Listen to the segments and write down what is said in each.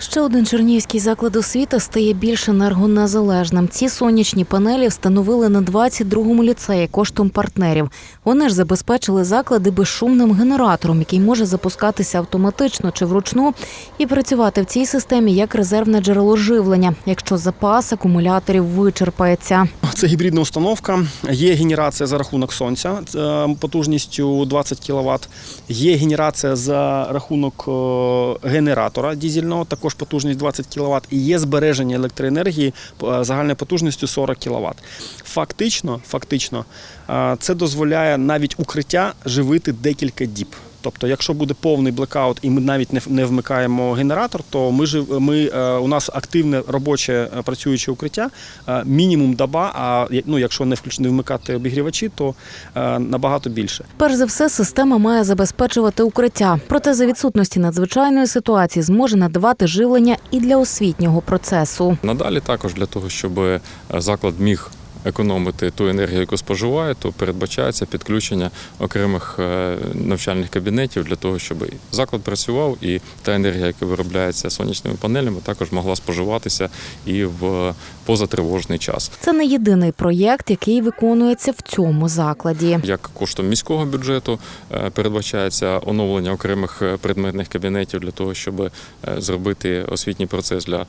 Ще один чернігівський заклад освіти стає більш енергонезалежним. Ці сонячні панелі встановили на 22-му ліцеї коштом партнерів. Вони ж забезпечили заклади безшумним генератором, який може запускатися автоматично чи вручну, і працювати в цій системі як резервне джерело живлення, якщо запас акумуляторів вичерпається. Це гібридна установка. Є генерація за рахунок сонця е, потужністю 20 кВт. Є генерація за рахунок е, генератора дізельного, також потужність 20 кВт. І є збереження електроенергії е, загальною потужністю 40 кВт. Фактично, фактично, е, це дозволяє навіть укриття живити декілька діб. Тобто, якщо буде повний блекаут і ми навіть не, не вмикаємо генератор, то ми жив, ми, е, у нас активне робоче е, працююче укриття, е, мінімум доба, а ну, якщо не включ, не вмикати обігрівачі, то е, набагато більше. Перш за все, система має забезпечувати укриття. Проте за відсутності надзвичайної ситуації зможе надавати живлення і для освітнього процесу. Надалі також для того, щоб заклад міг економити ту енергію, яку споживає, то передбачається підключення окремих е, навчальних кабінетів для того, щоб заклад працював, і та енергія, яка виробляється сонячними панелями, також могла споживатися і в позатривожний час. Це не єдиний проєкт, який виконується в цьому закладі. Як коштом міського бюджету е, передбачається оновлення окремих е, предметних кабінетів для того, щоб зробити освітній процес для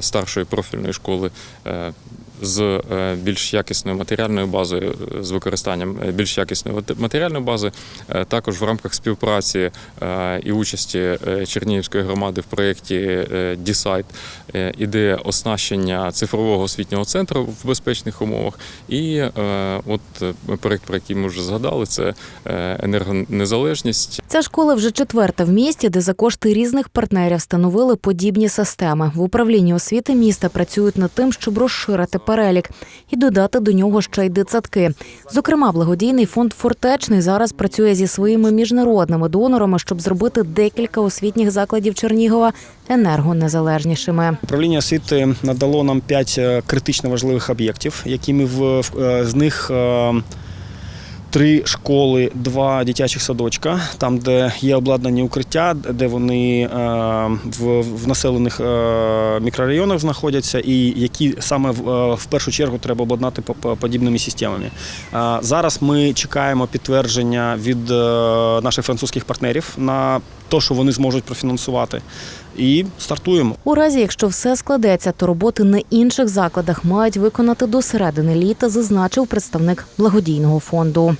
старшої профільної школи з е, більш якісною матеріальною базою, е, з використанням е, більш якісної матеріальної бази. Також в рамках співпраці і участі Чернігівської громади в проєкті «Дісайт» е, ідея оснащення цифрового освітнього центру в безпечних умовах. І от проєкт, про який ми вже згадали, це енергонезалежність. Ця школа вже четверта в місті, де за кошти різних партнерів встановили подібні системи. В управлінні освіти міста працюють над тим, щоб розширити перелік і додати до нього ще й дитсадки. Зокрема, благодійний фонд Фортечний зараз працює зі своїми міжнародними донорами, щоб зробити декілька освітніх закладів Чернігова енергонезалежнішими. Управління освіти надало нам п'ять критично важливих об'єктів, які ми в, е, з них. Три школи, два дитячих садочка, там, де є обладнані укриття, де вони е, в, населених е, мікрорайонах знаходяться, і які саме в, е, першу чергу треба обладнати по- по- подібними системами. Зараз ми чекаємо підтвердження від наших французьких партнерів на те, що вони зможуть профінансувати, і стартуємо. У разі, якщо все складеться, то роботи на інших закладах мають виконати до середини літа, зазначив представник благодійного фонду.